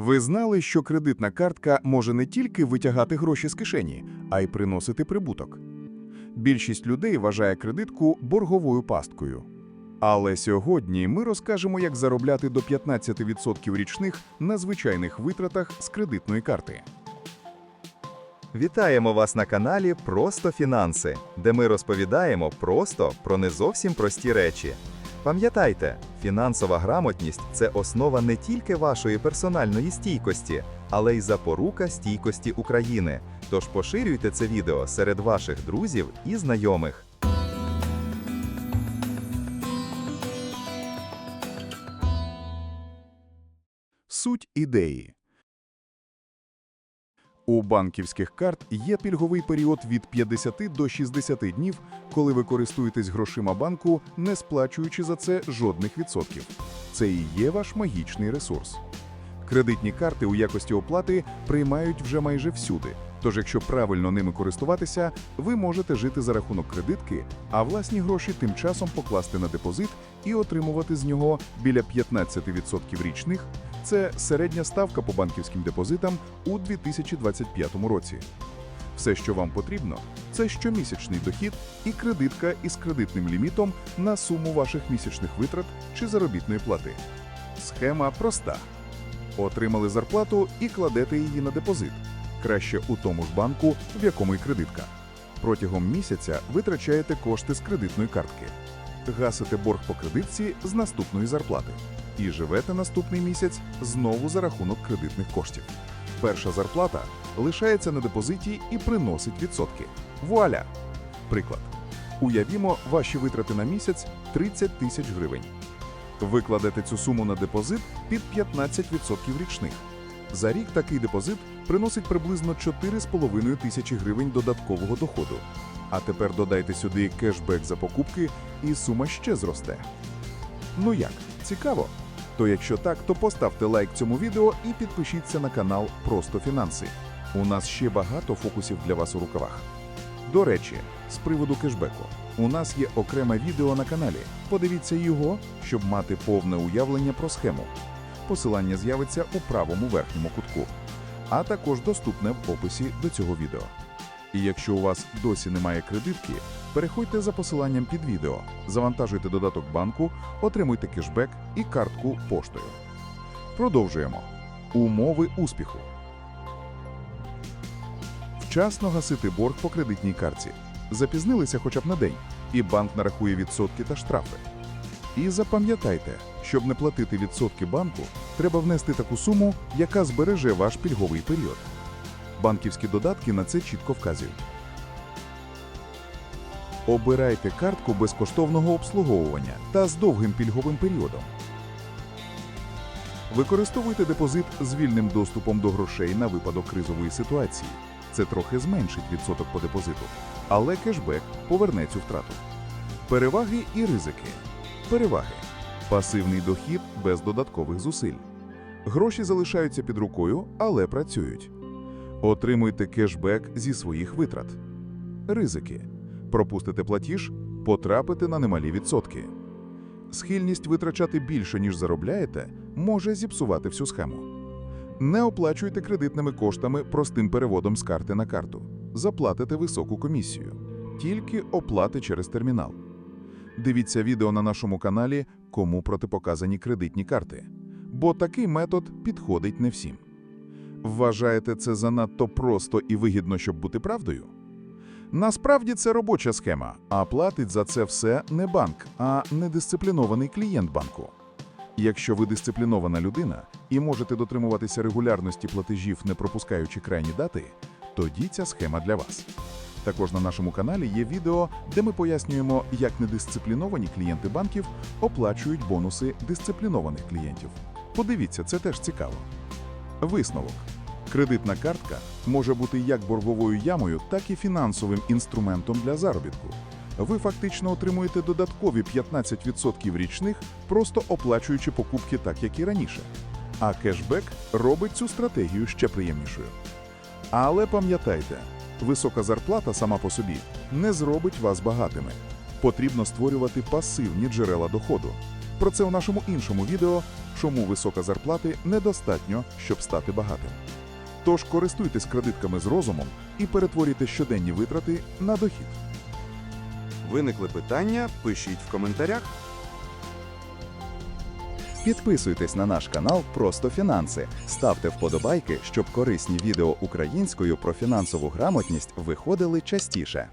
Ви знали, що кредитна картка може не тільки витягати гроші з кишені, а й приносити прибуток. Більшість людей вважає кредитку борговою пасткою. Але сьогодні ми розкажемо, як заробляти до 15% річних на звичайних витратах з кредитної карти. Вітаємо вас на каналі Просто Фінанси, де ми розповідаємо просто про не зовсім прості речі. Пам'ятайте, фінансова грамотність це основа не тільки вашої персональної стійкості, але й запорука стійкості України. Тож поширюйте це відео серед ваших друзів і знайомих. Суть ідеї. У банківських карт є пільговий період від 50 до 60 днів, коли ви користуєтесь грошима банку, не сплачуючи за це жодних відсотків. Це і є ваш магічний ресурс. Кредитні карти у якості оплати приймають вже майже всюди. Тож, якщо правильно ними користуватися, ви можете жити за рахунок кредитки, а власні гроші тим часом покласти на депозит і отримувати з нього біля 15% річних. Це середня ставка по банківським депозитам у 2025 році. Все, що вам потрібно, це щомісячний дохід і кредитка із кредитним лімітом на суму ваших місячних витрат чи заробітної плати. Схема проста. Отримали зарплату і кладете її на депозит. Краще у тому ж банку, в якому й кредитка. Протягом місяця витрачаєте кошти з кредитної картки. Гасите борг по кредитці з наступної зарплати. І живете наступний місяць знову за рахунок кредитних коштів. Перша зарплата лишається на депозиті і приносить відсотки. Вуаля! Приклад. Уявімо, ваші витрати на місяць 30 тисяч гривень. Викладете цю суму на депозит під 15% річних. За рік такий депозит приносить приблизно 4,5 тисячі гривень додаткового доходу. А тепер додайте сюди кешбек за покупки, і сума ще зросте. Ну як, цікаво? То якщо так, то поставте лайк цьому відео і підпишіться на канал Просто Фінанси. У нас ще багато фокусів для вас у рукавах. До речі, з приводу кешбеку, у нас є окреме відео на каналі. Подивіться його, щоб мати повне уявлення про схему. Посилання з'явиться у правому верхньому кутку, а також доступне в описі до цього відео. І якщо у вас досі немає кредитки, переходьте за посиланням під відео, завантажуйте додаток банку, отримуйте кешбек і картку поштою. Продовжуємо. Умови успіху. Вчасно гасити борг по кредитній картці. Запізнилися хоча б на день, і банк нарахує відсотки та штрафи. І запам'ятайте, щоб не платити відсотки банку, треба внести таку суму, яка збереже ваш пільговий період. Банківські додатки на це чітко вказують. Обирайте картку безкоштовного обслуговування та з довгим пільговим періодом. Використовуйте депозит з вільним доступом до грошей на випадок кризової ситуації. Це трохи зменшить відсоток по депозиту, але кешбек поверне цю втрату. Переваги і ризики. Переваги. Пасивний дохід без додаткових зусиль. Гроші залишаються під рукою, але працюють. Отримуйте кешбек зі своїх витрат. Ризики. Пропустите платіж, потрапите на немалі відсотки. Схильність витрачати більше, ніж заробляєте, може зіпсувати всю схему. Не оплачуйте кредитними коштами простим переводом з карти на карту. Заплатите високу комісію. Тільки оплати через термінал. Дивіться відео на нашому каналі, кому протипоказані кредитні карти. Бо такий метод підходить не всім. Вважаєте це занадто просто і вигідно, щоб бути правдою? Насправді це робоча схема, а платить за це все не банк, а недисциплінований клієнт банку. Якщо ви дисциплінована людина і можете дотримуватися регулярності платежів, не пропускаючи крайні дати, тоді ця схема для вас. Також на нашому каналі є відео, де ми пояснюємо, як недисципліновані клієнти банків оплачують бонуси дисциплінованих клієнтів. Подивіться, це теж цікаво. Висновок. Кредитна картка може бути як борговою ямою, так і фінансовим інструментом для заробітку. Ви фактично отримуєте додаткові 15% річних, просто оплачуючи покупки так, як і раніше. А кешбек робить цю стратегію ще приємнішою. Але пам'ятайте, висока зарплата сама по собі не зробить вас багатими. Потрібно створювати пасивні джерела доходу. Про це у нашому іншому відео, чому висока зарплати недостатньо, щоб стати багатим. Тож користуйтесь кредитками з розумом і перетворюйте щоденні витрати на дохід. Виникли питання? Пишіть в коментарях. Підписуйтесь на наш канал Просто Фінанси, ставте вподобайки, щоб корисні відео українською про фінансову грамотність виходили частіше.